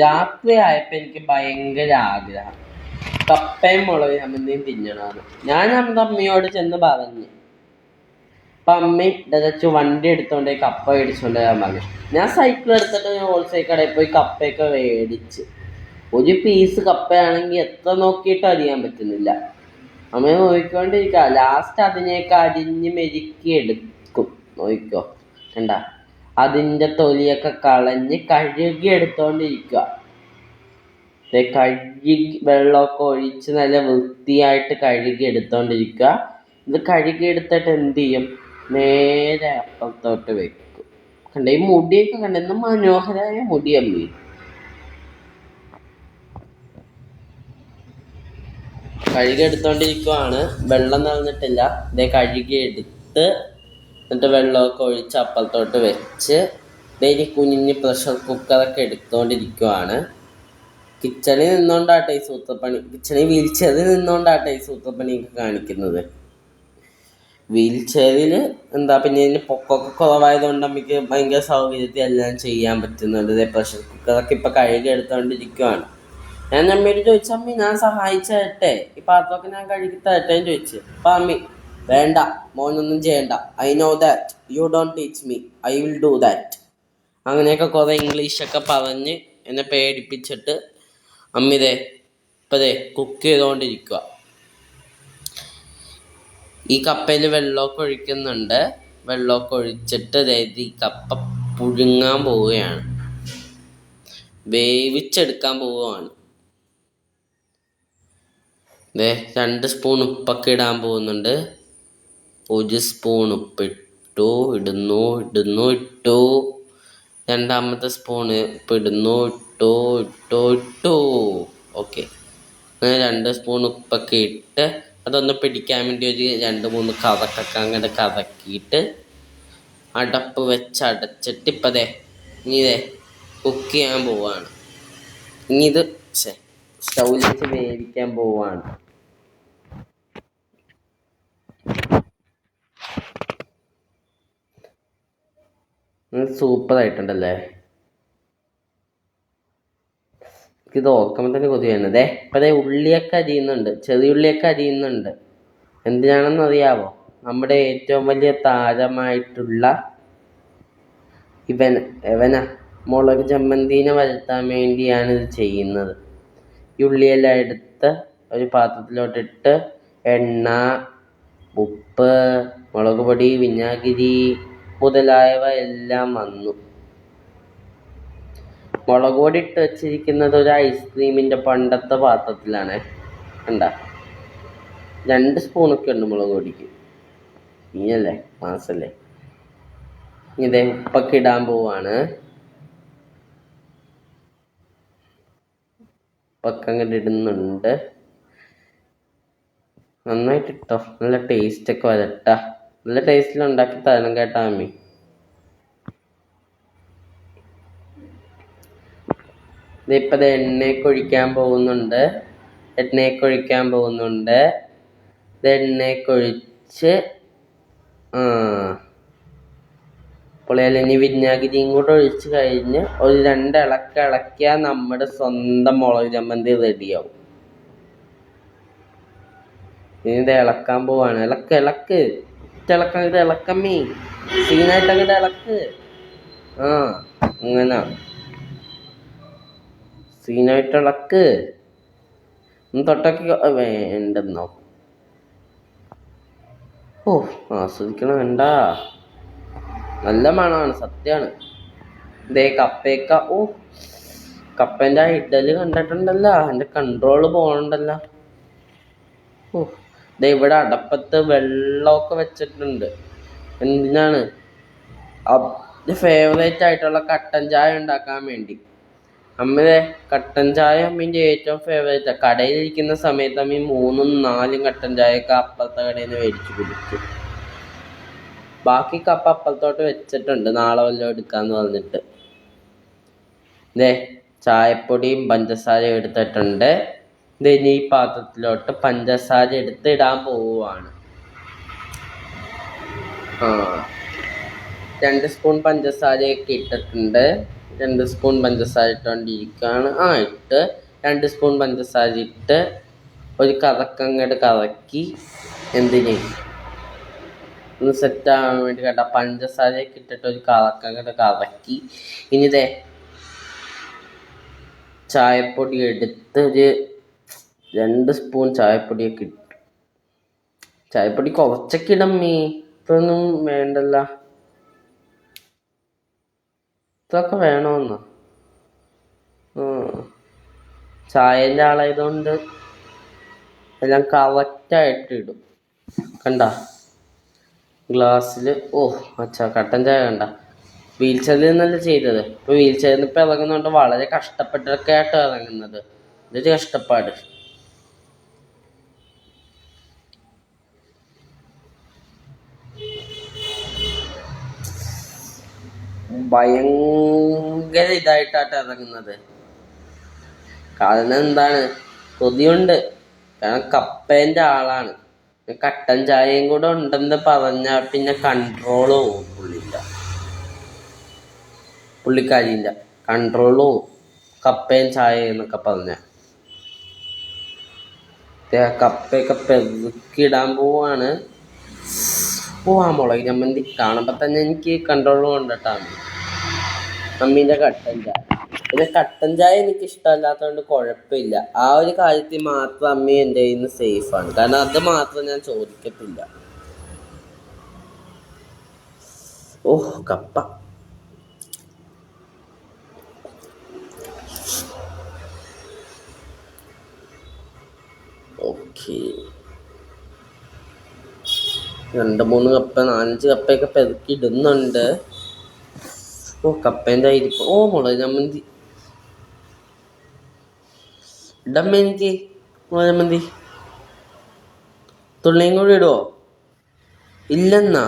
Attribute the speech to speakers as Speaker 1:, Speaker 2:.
Speaker 1: രാത്രി ആയപ്പോ എനിക്ക് ഭയങ്കര ആഗ്രഹം. കപ്പയും മുളക് അമ്മയും തിന്നണമെന്ന് ഞാൻ നമ്മുടെ അമ്മയോട് ചെന്ന് പറഞ്ഞു അപ്പൊ അമ്മ ഇടച്ച് വണ്ടി എടുത്തോണ്ട് കപ്പ മേടിച്ചോണ്ട് ഞാൻ പറഞ്ഞു. ഞാൻ സൈക്കിൾ എടുത്തിട്ട് ഞാൻ ഹോൾസെയിൽ കടയിൽ പോയി കപ്പയൊക്കെ മേടിച്ച്. ഒരു പീസ് കപ്പയാണെങ്കിൽ എത്ര നോക്കിയിട്ട് അറിയാൻ പറ്റുന്നില്ല. അമ്മ നോക്കിക്കൊണ്ടിരിക്കുക ലാസ്റ്റ് അതിനെയൊക്കെ അരിഞ്ഞ് മെരുക്കി എടുക്കും. നോക്കിക്കോ. കണ്ട? അതിന്റെ തൊലിയൊക്കെ കളഞ്ഞ് കഴുകി എടുത്തോണ്ടിരിക്കുക കഴുകി വെള്ളമൊക്കെ ഒഴിച്ച് നല്ല വൃത്തിയായിട്ട് കഴുകി എടുത്തോണ്ടിരിക്കുക ഇത് കഴുകി എടുത്തിട്ട് എന്ത് ചെയ്യും? നേരെ അപ്പുറത്തോട്ട് വെക്കും. കണ്ട ഈ മുടിയൊക്കെ കണ്ട? മനോഹരമായ മുടിയല്ലേ കഴുകി എടുത്തോണ്ടിരിക്കുവാണ് വെള്ളം നിറഞ്ഞിട്ടില്ല. ഇതേ കഴുകി എടുത്ത് എന്നിട്ട് വെള്ളമൊക്കെ ഒഴിച്ച് അപ്പുറത്തോട്ട് വെച്ച് ഡെയിലി കുഞ്ഞിഞ്ഞ് പ്രഷർ കുക്കറൊക്കെ എടുത്തുകൊണ്ടിരിക്കുവാണ് കിച്ചണിൽ നിന്നുകൊണ്ടാട്ടെ ഈ സൂത്രപ്പണി. കിച്ചണിൽ വീൽ ചെയറിൽ നിന്നുകൊണ്ടാട്ടെ ഈ സൂത്രപ്പണിയൊക്കെ കാണിക്കുന്നത്. വീൽ ചെയറിൽ എന്താ പിന്നെ ഇതിന് പൊക്കമൊക്കെ കുറവായതുകൊണ്ട് നമുക്ക് ഭയങ്കര സൗകര്യത്തിൽ എല്ലാം ചെയ്യാൻ പറ്റുന്നുണ്ട്. പ്രഷർ കുക്കറൊക്കെ ഇപ്പം കഴുകി എടുത്തുകൊണ്ടിരിക്കുവാണ് ഞാൻ അമ്മയോട് ചോദിച്ചു അമ്മി ഞാൻ സഹായിച്ചു തരട്ടെ ഈ പാത്രമൊക്കെ ഞാൻ കഴുകി തരട്ടെ? ചോദിച്ചു. അപ്പം അമ്മി വേണ്ട മോനൊന്നും ചെയ്യണ്ട. I know that you don't teach me I will do that അങ്ങനെയൊക്കെ കുറേ ഇംഗ്ലീഷൊക്കെ പറഞ്ഞ് എന്നെ പേടിപ്പിച്ചിട്ട് അമ്മിതേ ഇപ്പതേ കുക്ക് ചെയ്തുകൊണ്ടിരിക്കുക ഈ കപ്പയിൽ വെള്ളമൊക്കെ ഒഴിക്കുന്നുണ്ട്. വെള്ളമൊക്കെ ഒഴിച്ചിട്ട് അതായത് ഈ കപ്പ പുഴുങ്ങാൻ പോവുകയാണ്. വേവിച്ചെടുക്കാൻ പോവുകയാണ്. ദേ രണ്ട് സ്പൂൺ ഉപ്പൊക്കെ ഇടാൻ പോകുന്നുണ്ട്. ഒരു സ്പൂൺ ഉപ്പിട്ടു ഇടുന്നു ഇടുന്നു ഇട്ടു. രണ്ടാമത്തെ സ്പൂണ് ഇടുന്നു ഇട്ടു ഇട്ടു ഇട്ടു. ഓക്കെ അങ്ങനെ രണ്ട് സ്പൂൺ ഉപ്പൊക്കെ ഇട്ട് അതൊന്ന് പിടിക്കാൻ വേണ്ടി ഒരു രണ്ട് മൂന്ന് കഥക്കൊക്കെ അങ്ങനെ കഥക്കിയിട്ട് അടപ്പ് വെച്ച് അടച്ചിട്ട് ഇപ്പം അതെ ഇനി ഇതേ കുക്ക് ചെയ്യാൻ പോവാണ്. ഇനി ഇത് സ്റ്റൗ വെച്ച് വേവിക്കാൻ പോവാണ്. സൂപ്പർ ആയിട്ടുണ്ടല്ലേ? ഇത് ഓർക്കുമ്പോൾ തന്നെ കൊതി വരുന്നത്. ഇപ്പം അതേ ഉള്ളിയൊക്കെ അരിയുന്നുണ്ട്. ചെറിയ ഉള്ളിയൊക്കെ അരിയുന്നുണ്ട്. എന്തിനാണെന്ന് അറിയാവോ? നമ്മുടെ ഏറ്റവും വലിയ താരമായിട്ടുള്ള ഇവൻ എവന? മുളക് ചമ്മന്തിനെ വരുത്താൻ വേണ്ടിയാണ് ഇത് ചെയ്യുന്നത്. ഈ ഉള്ളിയെല്ലാം എടുത്ത് ഒരു പാത്രത്തിലോട്ടിട്ട് എണ്ണ ഉപ്പ് മുളക് പൊടി വിനാഗിരി മുതലായവ എല്ലാം വന്നു. മുളക് പൊടി ഇട്ട് വെച്ചിരിക്കുന്നത് ഒരു ഐസ്ക്രീമിന്റെ പണ്ടത്തെ പാത്രത്തിലാണ്. കണ്ട? രണ്ട് സ്പൂണൊക്കെ ഉണ്ട് മുളക് പൊടിക്ക് ഇനിയല്ലേ? മാസല്ലേ? ഇതേ ഉപ്പൊക്കെ ഇടാൻ പോവാണ്. ഉപ്പൊക്കെ അങ്ങോട്ട് ഇടുന്നുണ്ട്. നന്നായിട്ട് ഇട്ടോ നല്ല ടേസ്റ്റ് ഒക്കെ വരട്ടാ. നല്ല ടേസ്റ്റിൽ ഉണ്ടാക്കി തരണം കേട്ടാ അമ്മി. ഇതിപ്പോൾ എണ്ണയൊക്കെ ഒഴിക്കാൻ പോകുന്നുണ്ട്. എണ്ണയൊക്കെ ഒഴിക്കാൻ പോകുന്നുണ്ട്. ഇത് എണ്ണയൊക്കെ ഒഴിച്ച് ആ. പുളിയല്ല ഇനി വിനാഗിരിയും കൂടെ ഒഴിച്ച് കഴിഞ്ഞ് ഒരു രണ്ട് ഇളക്ക ഇളക്കിയാൽ നമ്മുടെ സ്വന്തം മുളക് ചമ്മന്തി റെഡിയാവും ഇനി ഇത് ഇളക്കാൻ പോവാണ്. ഇളക്ക് ഇളക്ക്. ഇളക്കം ഇത് ഇളക്കമ്മീ. സീനായിട്ട് അങ്ങോട്ട് ഇളക്ക്. ആ അങ്ങനെ സീനായിട്ട് ഇളക്ക്. തൊട്ടൊക്കെ വേണ്ടെന്നോ ഓ ആസ്വദിക്കണം വേണ്ട നല്ല മണമാണ് സത്യമാണ് ദേ കപ്പേക്ക ഓ കപ്പന്റെ ആ ഇഡൽ കണ്ടിട്ടുണ്ടല്ലോ. എന്റെ കൺട്രോൾ പോകണ്ടല്ലോ ഓ. ദേ ഇവിടെ അടപ്പത്ത് വെള്ളമൊക്കെ വെച്ചിട്ടുണ്ട്. എന്തിനാണ്? ഫേവറേറ്റ് ആയിട്ടുള്ള കട്ടൻ ചായ ഉണ്ടാക്കാൻ വേണ്ടി. അമ്മയെ കട്ടൻ ചായ അമ്മീന്റെ ഏറ്റവും ഫേവറേറ്റ് കടയിലിരിക്കുന്ന സമയത്ത് അമ്മ മൂന്നും നാലും കട്ടൻ ചായയൊക്കെ അപ്പുറത്തെ കടയിൽ നിന്ന് മേടിച്ച് കുടിക്കും. ബാക്കി കപ്പ അപ്പുറത്തോട്ട് വെച്ചിട്ടുണ്ട്. നാളെ വല്ലതും എടുക്കാന്ന് പറഞ്ഞിട്ട്. ദേ ചായപ്പൊടിയും പഞ്ചസാരയും എടുത്തിട്ടുണ്ട്. ഇത് ഇനി ഈ പാത്രത്തിലോട്ട് പഞ്ചസാര എടുത്ത് ഇടാൻ പോവുകയാണ് രണ്ട് സ്പൂൺ പഞ്ചസാരയൊക്കെ ഇട്ടിട്ടുണ്ട്. രണ്ട് സ്പൂൺ പഞ്ചസാര ഇട്ടുകൊണ്ടിരിക്കുകയാണ് ആ ഇട്ട്. രണ്ട് സ്പൂൺ പഞ്ചസാര ഇട്ട് ഒരു കറക്കങ്ങോട്ട് കറക്കി എന്തിന്? ഒന്ന് സെറ്റ് ആവാൻ വേണ്ടി കേട്ടോ. പഞ്ചസാരയൊക്കെ ഇട്ടിട്ട് ഒരു കറക്കങ്ങോട്ട് കറക്കി. ഇനി ഇതേ ചായപ്പൊടി എടുത്ത് ഒരു രണ്ട് സ്പൂൺ ചായപ്പൊടിയൊക്കെ ഇട്ടു ചായപ്പൊടി കുറച്ചൊക്കെ ഇടമ്മേ ഇതൊന്നും വേണ്ടല്ല. ഇതൊക്കെ വേണമെന്ന് ചായന്റെ ആളായതുകൊണ്ട് എല്ലാം കറക്റ്റായിട്ട് ഇടും. കണ്ട? ഗ്ലാസ്സിൽ ഓ അച്ഛാ കട്ടൻ ചായ കണ്ട? വീൽ ചെയറിൽ നിന്നല്ല ചെയ്തത്? ഇപ്പോൾ വീൽ ചെയറിൽ നിന്ന് ഇപ്പോൾ ഇറങ്ങുന്നതുകൊണ്ട് വളരെ കഷ്ടപ്പെട്ടൊക്കെ ആയിട്ട് ഇറങ്ങുന്നത്. ഇതൊരു കഷ്ടപ്പാട്. ഭയങ്കര ഇതായിട്ടാണ് ഇറങ്ങുന്നത്. കാരണം എന്താണ്? കൊതിയുണ്ട്. കാരണം കപ്പേന്റെ ആളാണ്. കട്ടൻ ചായയും കൂടെ ഉണ്ടെന്ന് പറഞ്ഞാൽ പിന്നെ കൺട്രോൾ പോകും പുള്ളിന്റെ പുള്ളിക്കാരിന്റെ കൺട്രോൾ പോകും കപ്പയും ചായ എന്നൊക്കെ പറഞ്ഞാൽ കപ്പയൊക്കെ പെറുക്കിടാൻ പോവാണ്. പോവാൻ മുളക് ചമ്മന്തി കാണുമ്പോൾ തന്നെ എനിക്ക് കൺട്രോൾ കൊണ്ടിട്ടാണ് അമ്മീന്റെ കട്ടൻ ചായ. പിന്നെ കട്ടൻ ചായ എനിക്ക് ഇഷ്ടമല്ലാത്തതുകൊണ്ട് കുഴപ്പമില്ല. ആ ഒരു കാര്യത്തിൽ മാത്രം അമ്മി എന്റെ കയ്യിൽ നിന്ന് സേഫാണ് കാരണം അത് മാത്രം ഞാൻ ചോദിക്കത്തില്ല. ഓഹ് കപ്പ. ഓക്കെ. രണ്ട് മൂന്ന് കപ്പ നാലഞ്ച് കപ്പയൊക്കെ പെറുക്കി ഇടുന്നുണ്ട്. ഓ കപ്പേന്റെ ആയിരിക്കും ഓ മുളക് ചമ്മന്തി. ഇടമ്മ എനിക്ക് മുളക് ചമ്മന്തി. തുള്ളിയും കൂടി ഇടുവോ? ഇല്ലെന്നാ?